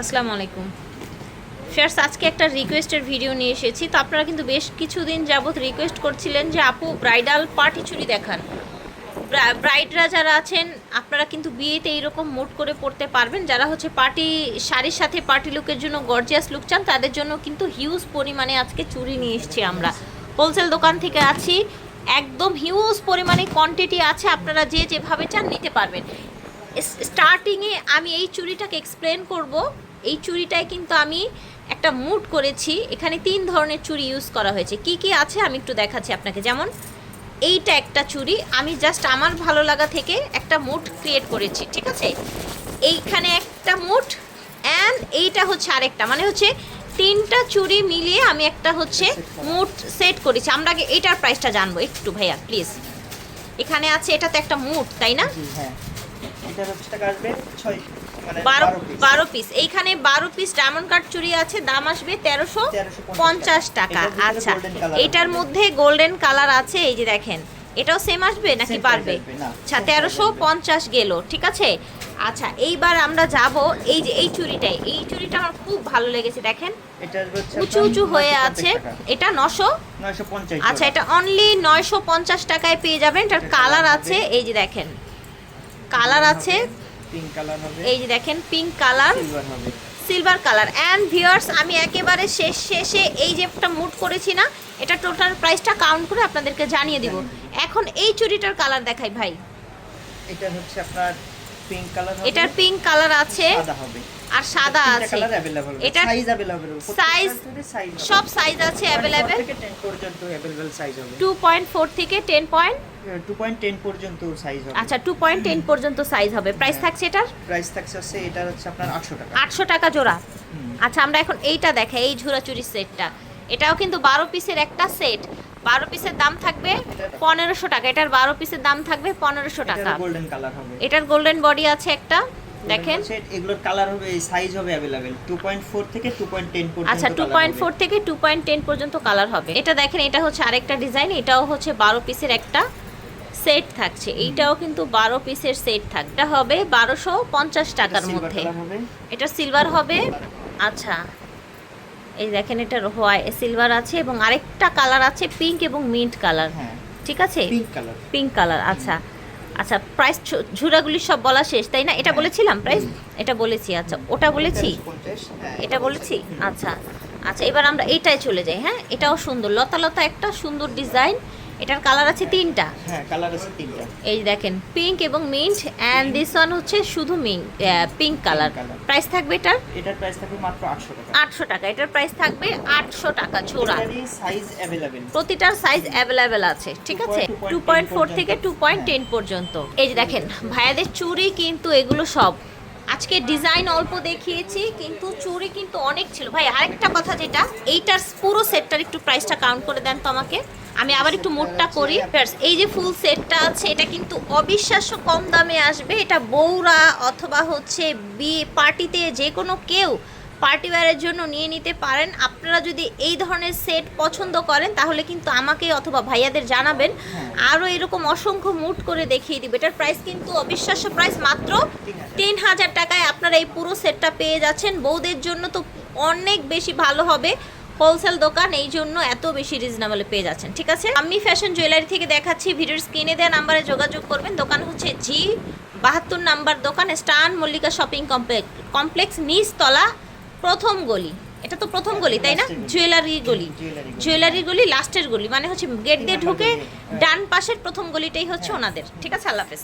আসসালামু আলাইকুম। ফেয়ার্স আজকে একটা রিকোয়েস্টের ভিডিও নিয়ে এসেছি। তো আপনারা কিন্তু বেশ কিছুদিন যাবত রিকোয়েস্ট করছিলেন যে, আপু ব্রাইডাল পার্টি চুরি দেখান। ব্রাইডরা যারা আছেন, আপনারা কিন্তু বিয়েতে এইরকম মুড করে পড়তে পারবেন। যারা হচ্ছে পার্টি শাড়ির সাথে পার্টি লুকের জন্য গর্জিয়াস লুক চান, তাদের জন্য কিন্তু হিউজ পরিমাণে আজকে চুরি নিয়ে এসেছি আমরা। হোলসেল দোকান থেকে আছি। একদম হিউজ পরিমাণে কোয়ান্টিটি আছে। আপনারা যে যেভাবে চান নিতে পারবেন। স্টার্টিংয়ে আমি এই চুড়িটাকে এক্সপ্লেন করব। এই চুড়িটায় কিন্তু আমি একটা মুড করেছি। এখানে তিন ধরনের চুড়ি ইউজ করা হয়েছে। কি কি আছে আমি একটু দেখাচ্ছি আপনাকে। যেমন, এইটা একটা চুড়ি। আমি জাস্ট আমার ভালো লাগা থেকে একটা মুড ক্রিয়েট করেছি, ঠিক আছে? এইখানে একটা মুড অ্যান্ড এইটা হচ্ছে আরেকটা। মানে হচ্ছে তিনটা চুড়ি মিলিয়ে আমি একটা হচ্ছে মুড সেট করেছি। আমরা আগে এইটার প্রাইসটা জানব। একটু ভাইয়া প্লিজ এখানে আছে এটাতে একটা মুড তাই না? হ্যাঁ। এটা হচ্ছে টাকা আসবে ছয় মানে বারো বারো পিস এইখানে বারো পিস ডায়মন্ড কাট চুড়ি আছে দাম আসবে তেরোশো পঞ্চাশ টাকা। আচ্ছা এটার মধ্যে গোল্ডেন কালার আছে এই যে দেখেন। এটাও সেম আসবে নাকি না, আচ্ছা তেরোশো পঞ্চাশ গেল ঠিক আছে? আচ্ছা এইবার আমরা যাব এই যে এই চুড়িটাই এই চুড়িটা আমার খুব ভালো লেগেছে দেখেন। উঁচু উঁচু হয়ে আছে। এটা নশো আচ্ছা এটা অনলি নয়শো পঞ্চাশ টাকায় পেয়ে যাবেন। এটার কালার আছে এই যে দেখেন। কালার আছে। পিঙ্ক কালার হবে। এই যে দেখেন পিঙ্ক কালার সিলভার হবে। সিলভার কালার অ্যান্ড ভিউয়ার্স আমি একেবারে শেষ শেষে এই যে একটা মুড করেছি না এটা টোটাল প্রাইসটা কাউন্ট করে আপনাদেরকে জানিয়ে দিব। এখন এই চুরিটার কালার দেখাই ভাই। এটা হচ্ছে আপনার পিঙ্ক কালার হবে এটার পিঙ্ক কালার আছে সাদা হবে আর সাদা আছে কালার अवेलेबल এটা সাইজ अवेलेबल size সব সাইজ আছে অ্যাভেলেবেল থেকে 10 পর্যন্ত अवेलेबल সাইজ হবে টু পয়েন্ট ফোর থেকে টেন পয়েন্ট 2.10 পর্যন্ত সাইজ হবে আচ্ছা টু পয়েন্ট টেন পর্যন্ত সাইজ হবে প্রাইস হ্যাঁ। থাকছে এটার প্রাইস থাকছে হচ্ছে এটা হচ্ছে আপনার 800 টাকা আটশো টাকা জোড়া হুম। আচ্ছা আমরা এখন এইটা দেখাই এই ঝুরা চুরির সেটটা এটাও কিন্তু বারো পিসের একটা সেট বারো পিসের দাম থাকবে পনেরোশো টাকা এটার বারো পিসের দাম থাকবে পনেরোশো টাকা গোল্ডেন কালার হবে এটার গোল্ডেন বডি আছে একটা দেখেন সেট এগুলোর কালার হবে সাইজ হবে अवेलेबल 2.4 থেকে 2.10 পর্যন্ত আচ্ছা টু colour পয়েন্ট হবে। ফোর থেকে টু পয়েন্ট টেন পর্যন্ত কালার হবে এটা দেখেন এটা হচ্ছে আরেকটা ডিজাইন এটাও হচ্ছে বারো পিসের একটা সেট থাকছে এইটাও কিন্তু বারো পিসের সেট থাকবে এটা হবে বারোশো পঞ্চাশ এটা টাকার silver মধ্যে colour হবে এটা সিলভার হবে আচ্ছা এই দেখেন এটা হোয়াই সিলভার আছে এবং আরেকটা কালার আছে পিঙ্ক এবং মিন্ট কালার হ্যাঁ। ঠিক আছে? পিঙ্ক কালার আচ্ছা। আচ্ছা প্রাইস ঝুড়াগুলি সব বলা শেষ তাই না? এটা হ্যাঁ। বলেছিলাম প্রাইস এটা বলেছি আচ্ছা। ওটা বলেছি? হ্যাঁ, এটা বলেছি? আচ্ছা। আচ্ছা এবার আমরা এটাই চলে যাই হ্যাঁ? এটাও সুন্দর। লতা লতা একটা সুন্দর ডিজাইন এটার কালার আছে তিনটা হ্যাঁ কালার আছে তিনটা এই যে দেখেন পিঙ্ক এবং মিন্ট অ্যান্ড দিস ওয়ান হচ্ছে শুধু mint pink colour colour। Price থাকবে এটার এটার প্রাইস থাকবে মাত্র 800 টাকা আটশো টাকা এটার প্রাইস থাকবে আটশো টাকা জোড়া এটারই সাইজ अवेलेबल প্রতিটার সাইজ অ্যাভেলেবেল আছে ঠিক আছে টু পয়েন্ট ফোর থেকে টু পয়েন্ট টেন পর্যন্ত এই যে দেখেন ভাইয়াদের চুড়ি কিন্তু এগুলো সব আজকে ডিজাইন অল্প দেখিয়েছি কিন্তু চুড়ি কিন্তু অনেক ছিল ভাই আরেকটা কথা যেটা এইটার পুরো সেটটার একটু প্রাইসটা কাউন্ট করে দেন তো আমাকে আমি আবার একটু মোটটা করি। এই যে ফুল সেটটা আছে এটা কিন্তু অবিশ্বাস্য কম দামে আসবে। এটা বউরা অথবা হচ্ছে বিয়ে পার্টিতে যে কোনো কেউ পার্টি ওয়্যারের জন্য নিয়ে নিতে পারেন। আপনারা যদি এই ধরনের সেট পছন্দ করেন তাহলে কিন্তু আমাকে অথবা ভাইয়াদের জানাবেন। হ্যাঁ। আরও এরকম অসংখ্য মুট করে দেখিয়ে দিবে। এটার প্রাইস কিন্তু অবিশ্বাস্য প্রাইস মাত্র তিন হাজার। টাকায় আপনারা এই পুরো সেটটা পেয়ে যাচ্ছেন। বউদের জন্য তো অনেক বেশি ভালো হবে। হোলসেল দোকান এই জন্য এত বেশি রিজনেবলে পেয়ে যাচ্ছেন ঠিক আছে আমি ফ্যাশন জুয়েলারি থেকে দেখাচ্ছি ভিডিওর স্ক্রিনে দেওয়া নাম্বারে যোগাযোগ করবেন দোকান হচ্ছে জি বাহাত্তর নাম্বার দোকান স্টান মল্লিকা শপিং কমপ্লেক্স কমপ্লেক্স নিচতলা প্রথম গলি এটা তো প্রথম গলি তাই না। জুয়েলারি গলি জুয়েলারি গলি। লাস্টের গলি মানে হচ্ছে গেট দিয়ে ঢুকে। ডান পাশের প্রথম গলিটাই হচ্ছে হ্যাঁ। ওনাদের ঠিক আছে আল্লাহ হাফেজ